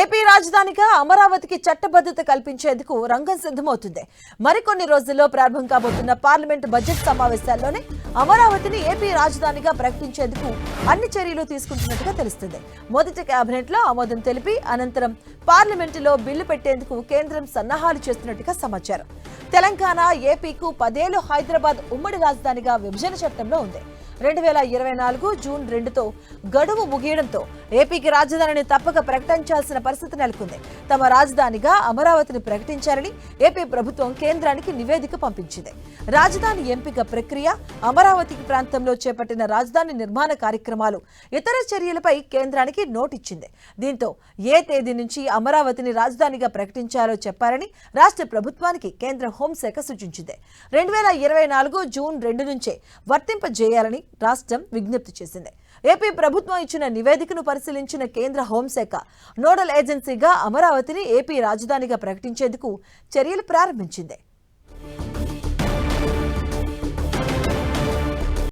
AP రాజధానిగా అమరావతికి చట్టబద్ధత కల్పించేందుకు రంగం సిద్ధమవుతుంది. మరికొన్ని రోజుల్లో ప్రారంభం కాబోతున్న పార్లమెంట్ బడ్జెట్ సమావేశాల్లోనే అమరావతిని ఏపీ రాజధానిగా ప్రకటించేందుకు అన్ని చర్యలు తీసుకుంటున్నట్టుగా తెలుస్తుంది. మొదటి కేబినెట్లో ఆమోదం తెలిపి అనంతరం పార్లమెంటులో బిల్లు పెట్టేందుకు కేంద్రం సన్నాహాలు చేస్తున్నట్టుగా సమాచారం. తెలంగాణ ఏపీకు పదేళ్ళు హైదరాబాద్ ఉమ్మడి రాజధానిగా విభజన చట్టంలో ఉంది. రెండు వేల ఇరవై నాలుగు జూన్ రెండుతో గడువు ముగియడంతో ఏపీకి రాజధానిని తప్పక ప్రకటించాల్సిన పరిస్థితి నెలకొంది. తమ రాజధానిగా అమరావతిని ప్రకటించాలని ఏపీ ప్రభుత్వం కేంద్రానికి నివేదిక పంపించింది. రాజధాని ఎంపిక ప్రక్రియ అమరావతి ప్రాంతంలో చేపట్టిన రాజధాని నిర్మాణ కార్యక్రమాలు ఇతర చర్యలపై కేంద్రానికి నోటిచ్చింది. దీంతో ఏ తేదీ నుంచి అమరావతిని రాజధానిగా ప్రకటించాలో చెప్పారని రాష్ట్ర ప్రభుత్వానికి కేంద్ర హోంశాఖ సూచించింది. రెండు వేల ఇరవై నాలుగు జూన్ రెండు నుంచే వర్తింపజేయాలని రాష్ట్రం విజ్ఞప్తి చేసింది. ఏపీ ప్రభుత్వం ఇచ్చిన నివేదికను పరిశీలించిన కేంద్ర హోంశాఖ నోడల్ ఏజెన్సీగా అమరావతిని ఏపీ రాజధానిగా ప్రకటించేందుకు చర్యలు ప్రారంభించింది.